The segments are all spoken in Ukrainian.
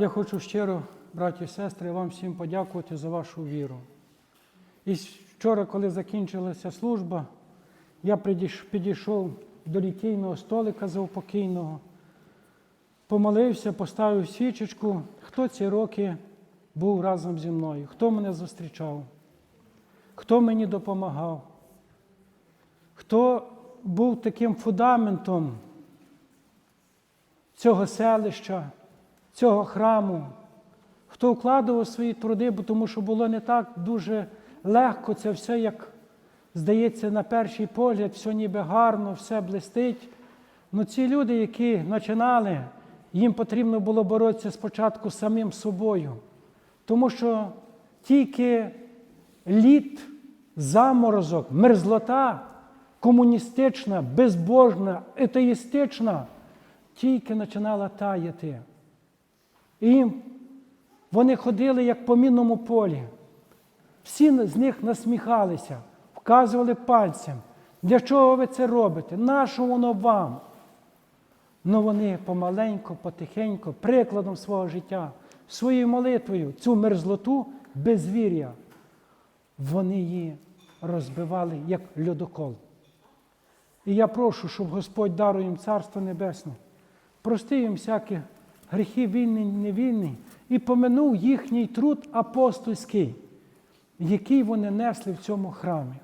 Я хочу щиро, браті і сестри, вам всім подякувати за вашу віру. І вчора, коли закінчилася служба, я підійшов до літійного столика заупокійного, помолився, поставив свічечку, хто ці роки був разом зі мною, хто мене зустрічав, хто мені допомагав, хто був таким фундаментом цього селища, цього храму, хто вкладував свої труди, бо тому що було не так дуже легко це все, як здається, на перший погляд, все ніби гарно, все блистить. Ну ці люди, які починали, їм потрібно було боротися спочатку з самим собою. Тому що тільки лід, заморозок, мерзлота комуністична, безбожна, етеїстична, тільки починала таяти. І вони ходили як по мінному полі. Всі з них насміхалися, вказували пальцем. Для чого ви це робите? Нащо воно вам? Ну вони помаленьку, потихеньку, прикладом свого життя, своєю молитвою, цю мерзлоту безвір'я, вони її розбивали як льодокол. І я прошу, щоб Господь дарує їм Царство Небесне, прости їм всякі гріхи вільні, невільні, і поминув їхній труд апостольський, який вони несли в цьому храмі.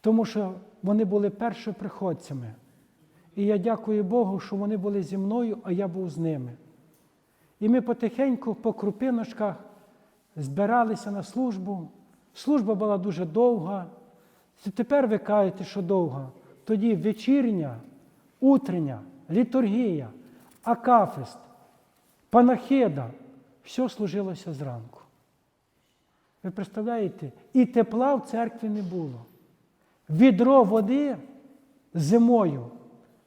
Тому що вони були першоприходцями. І я дякую Богу, що вони були зі мною, а я був з ними. І ми потихеньку по крупиночках збиралися на службу. Служба була дуже довга. Тепер ви кажете, що довга. Тоді вечірня, утрення, літургія, акафист, панахида все служилося зранку. Ви представляєте? І тепла в церкві не було. Відро води зимою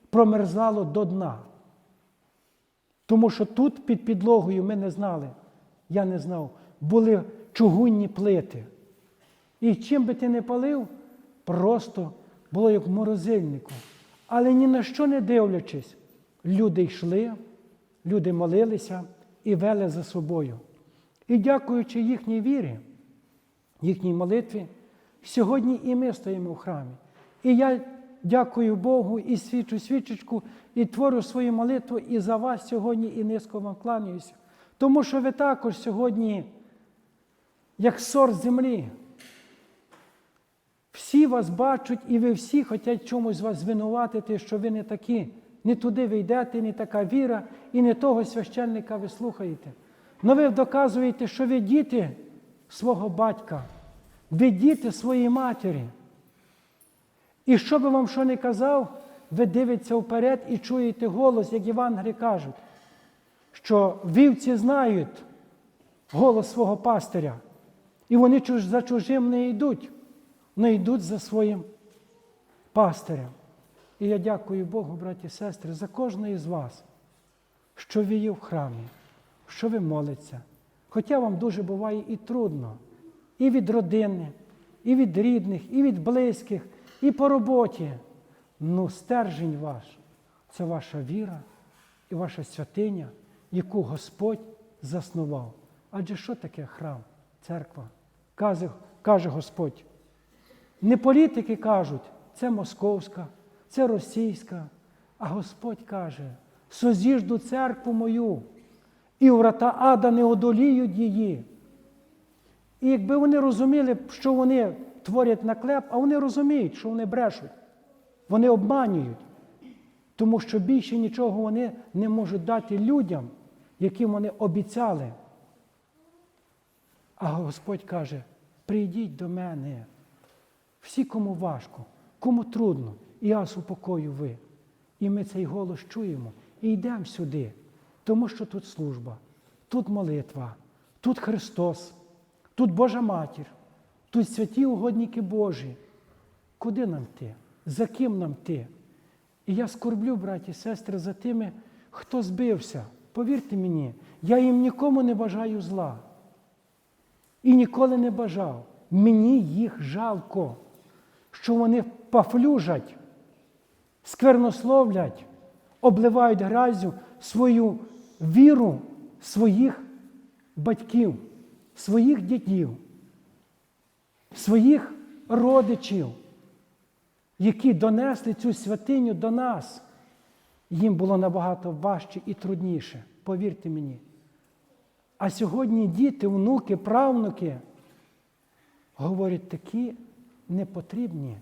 промерзало до дна. Тому що тут під підлогою ми не знали, я не знав, були чугунні плити. І чим би ти не палив, просто було як в морозильнику. Але ні на що не дивлячись, люди йшли, люди молилися і вели за собою. І дякуючи їхній вірі, їхній молитві, сьогодні і ми стоїмо в храмі. І я дякую Богу і свічу свічечку, і творю свою молитву і за вас сьогодні, і низько вам кланяюся. Тому що ви також сьогодні, як сор землі, всі вас бачать, і ви всі хочуть чомусь вас звинуватити, що ви не такі, не туди ви йдете, не така віра, і не того священника ви слухаєте. Но ви доказуєте, що ви діти свого батька, ви діти своєї матері. І що би вам що не казав, ви дивитеся вперед і чуєте голос, як Євангелії кажуть, що вівці знають голос свого пастиря, і вони за чужим не йдуть, не йдуть за своїм пастирем. І я дякую Богу, браті і сестри, за кожного із вас, що ви є в храмі, що ви молиться. Хоча вам дуже буває і трудно, і від родини, і від рідних, і від близьких, і по роботі. Ну, стержень ваш це ваша віра і ваша святиня, яку Господь заснував. Адже що таке храм, церква? Каже, каже Господь. Не політики кажуть, це московська, це російська, а Господь каже, созіжду церкву мою, і врата ада не одоліють її. І якби вони розуміли, що вони творять наклеп, а вони розуміють, що вони брешуть, вони обманюють, тому що більше нічого вони не можуть дати людям, яким вони обіцяли. А Господь каже: прийдіть до мене, всі, кому важко, кому трудно, і я вас упокою ви. І ми цей голос чуємо і йдемо сюди, тому що тут служба, тут молитва, тут Христос, тут Божа Матір, тут святі угодники Божі. Куди нам йти? За ким нам йти? І я скорблю, браті і сестри, за тими, хто збився. Повірте мені, я їм нікому не бажаю зла. І ніколи не бажав. Мені їх жалко, що вони пафлюжать, сквернословлять, обливають грязю свою віру своїх батьків, своїх дітів, своїх родичів, які донесли цю святиню до нас. Їм було набагато важче і трудніше, повірте мені. А сьогодні діти, внуки, правнуки говорять такі непотрібні,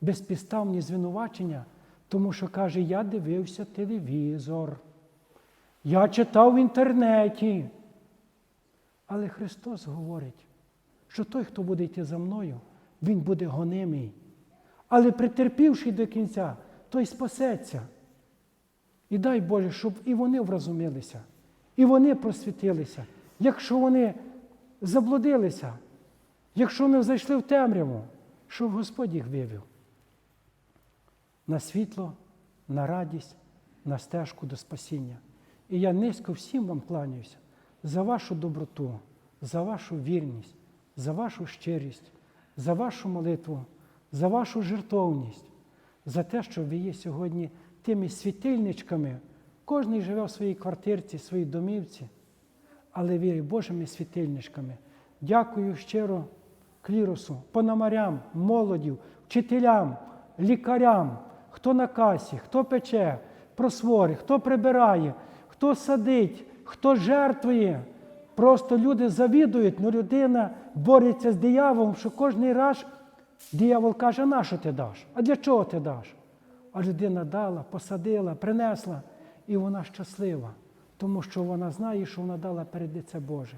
безпідставні звинувачення, тому що каже, я дивився телевізор, я читав в інтернеті. Але Христос говорить, що той, хто буде йти за мною, він буде гонимий. Але претерпівши до кінця, той спасеться. І дай Боже, щоб і вони вразумилися, і вони просвітилися. Якщо вони заблудилися, якщо вони зайшли в темряву, щоб Господь їх вивів на світло, на радість, на стежку до спасіння. І я низько всім вам кланяюся за вашу доброту, за вашу вірність, за вашу щирість, за вашу молитву, за вашу жертовність, за те, що ви є сьогодні тими світильничками. Кожен живе в своїй квартирці, своїй домівці, але вірить Божими світильничками. Дякую щиро кліросу, пономарям, молодів, вчителям, лікарям, хто на касі, хто пече, просвори, хто прибирає, хто садить, хто жертвує. Просто люди завідують, але людина бореться з дияволом, що кожен раз диявол каже, на що ти даш? А для чого ти даш? А людина дала, посадила, принесла, і вона щаслива, тому що вона знає, що вона дала перед лице Боже.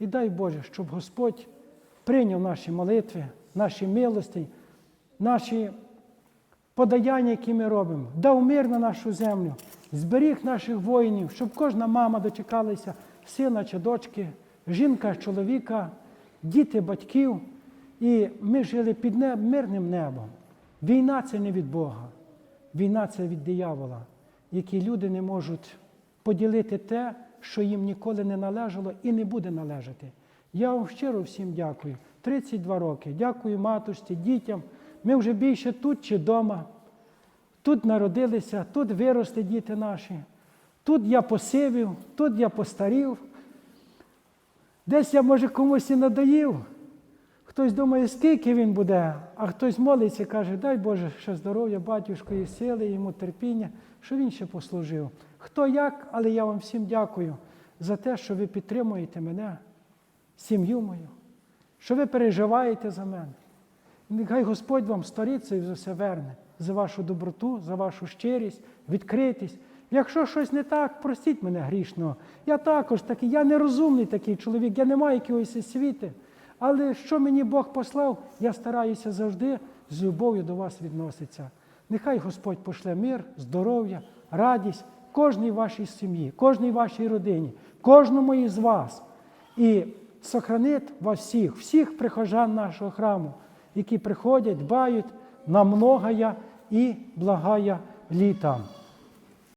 І дай Боже, щоб Господь прийняв наші молитви, наші милості, наші подаяння, які ми робимо, дав мир на нашу землю, зберіг наших воїнів, щоб кожна мама дочекалася сина чи дочки, жінка, чоловіка, діти, батьків. І ми жили під неб, мирним небом. Війна це не від Бога, війна це від диявола, які люди не можуть поділити те, що їм ніколи не належало і не буде належати. Я вам щиро всім дякую. 32 роки. Дякую матушці, дітям. Ми вже більше тут чи вдома. Тут народилися, тут виросли діти наші. Тут я посивів, тут я постарів. Десь я, може, комусь і надоїв. Хтось думає, скільки він буде, а хтось молиться і каже, дай Боже, ще здоров'я, батюшкої сили, йому терпіння, що він ще послужив. Хто як, але я вам всім дякую за те, що ви підтримуєте мене, сім'ю мою, що ви переживаєте за мене. Нехай Господь вам сторіться і за все верне, за вашу доброту, за вашу щирість, відкритість. Якщо щось не так, простіть мене грішного. Я також такий, я нерозумний такий чоловік, я не маю якоїсь освіти. Але що мені Бог послав, я стараюся завжди з любов'ю до вас відноситися. Нехай Господь пошле мир, здоров'я, радість кожній вашій сім'ї, кожній вашій родині, кожному із вас. І сохранить вас всіх, всіх прихожан нашого храму, які приходять, дбають на многая і благая літа.